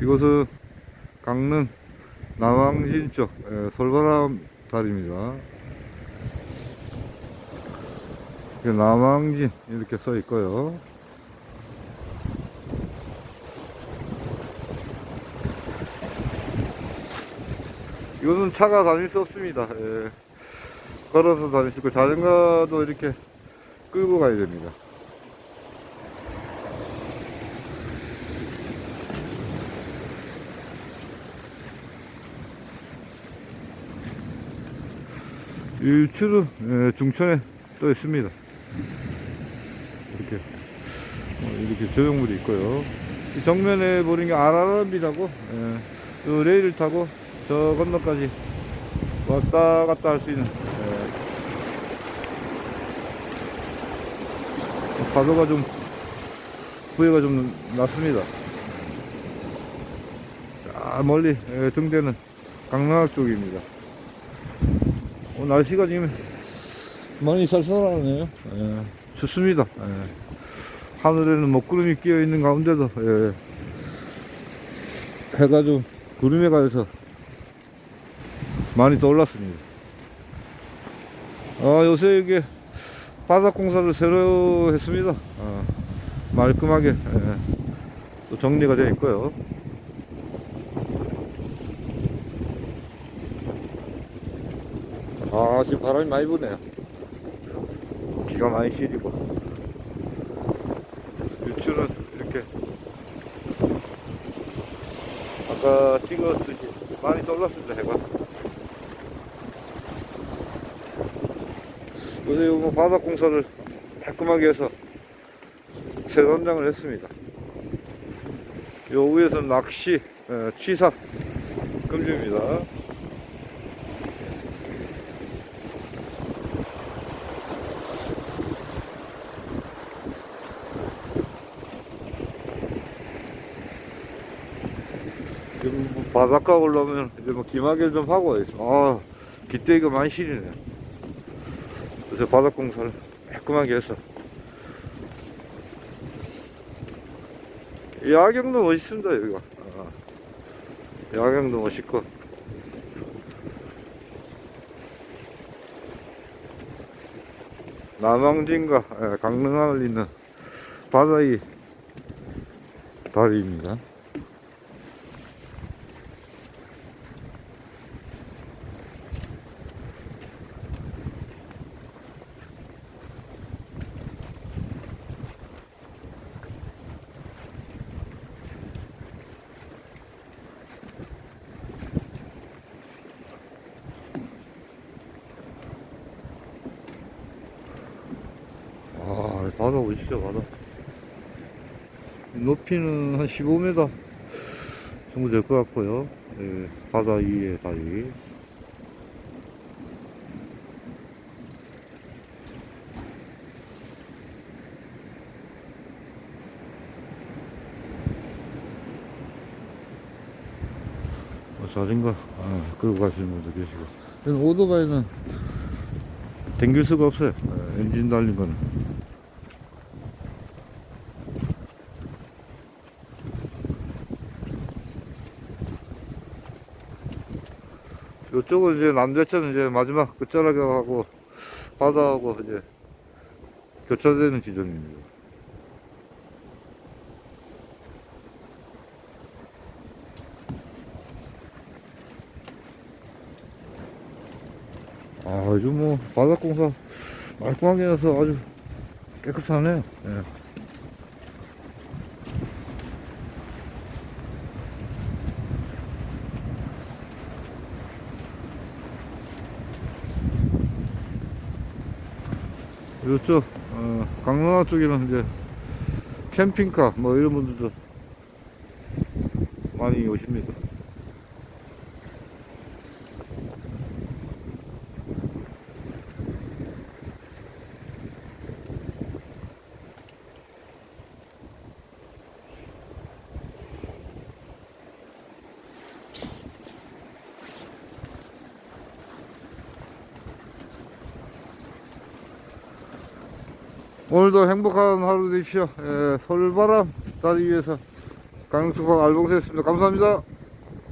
이곳은 강릉 남항진 쪽 에, 솔바람 다리입니다. 남항진 이렇게 써 있고요. 이거는 차가 다닐 수 없습니다. 예. 걸어서 다닐 수 있고 자전거도 이렇게 끌고 가야 됩니다. 예, 중천에 또 있습니다. 이렇게 어, 이렇게 조형물이 있고요. 이 정면에 보는 게 아라람비라고 예, 그 레일을 타고 저 건너까지 왔다 갔다 할 수 있는 예, 파도가 좀 부해가 좀 났습니다. 자 멀리 예, 등대는 강릉학 쪽입니다. 어, 날씨가 지금 많이 쌀쌀하네요. 예, 좋습니다. 예. 하늘에는 먹구름이 끼어 있는 가운데도 예, 해가 좀 구름에 가려서 많이 떠올랐습니다. 아, 요새 이게 바닥 공사를 새로 했습니다. 아, 말끔하게 예, 또 정리가 되어 있고요. 아, 지금 바람이 많이 부네요. 비가 많이 시리고. 유추는 이렇게 아까 찍었듯이 많이 떠올랐습니다, 해가. 요새 뭐 바닥 공사를 깔끔하게 해서 새 선장을 했습니다. 요 위에서는 낚시, 에, 취사 금지입니다. 지금 뭐 바닷가 올라오면 이제 뭐 기마개를 좀 하고 있어. 아, 기대기가 많이 시리네. 그래서 바닥 공사를 깔끔하게 해서. 야경도 멋있습니다, 여기가. 아, 야경도 멋있고. 남항진과 예, 강릉항을 잇는 바다의 다리입니다. 아, 바다 보십시오, 바다. 높이는 한 15m 정도 될 것 같고요. 예, 바다 위에 다리. 어, 자전거 아, 끌고 가시는 분도 계시고. 오토바이는 댕길 수가 없어요. 예, 엔진 달린 거는. 이쪽은 이제 남대천 이제 마지막 끝자락에 하고 바다하고 이제 교차되는 지점입니다. 아, 요즘 뭐 바닥 공사 깔끔하게 해서 아주 깨끗하네요. 예. 이쪽 어, 강릉화 쪽에는 이제 캠핑카 뭐 이런 분들도 많이 오십니다. 오늘도 행복한 하루 되십시오. 예, 솔바람 다리 위에서 강릉특파 알봉세였습니다. 감사합니다.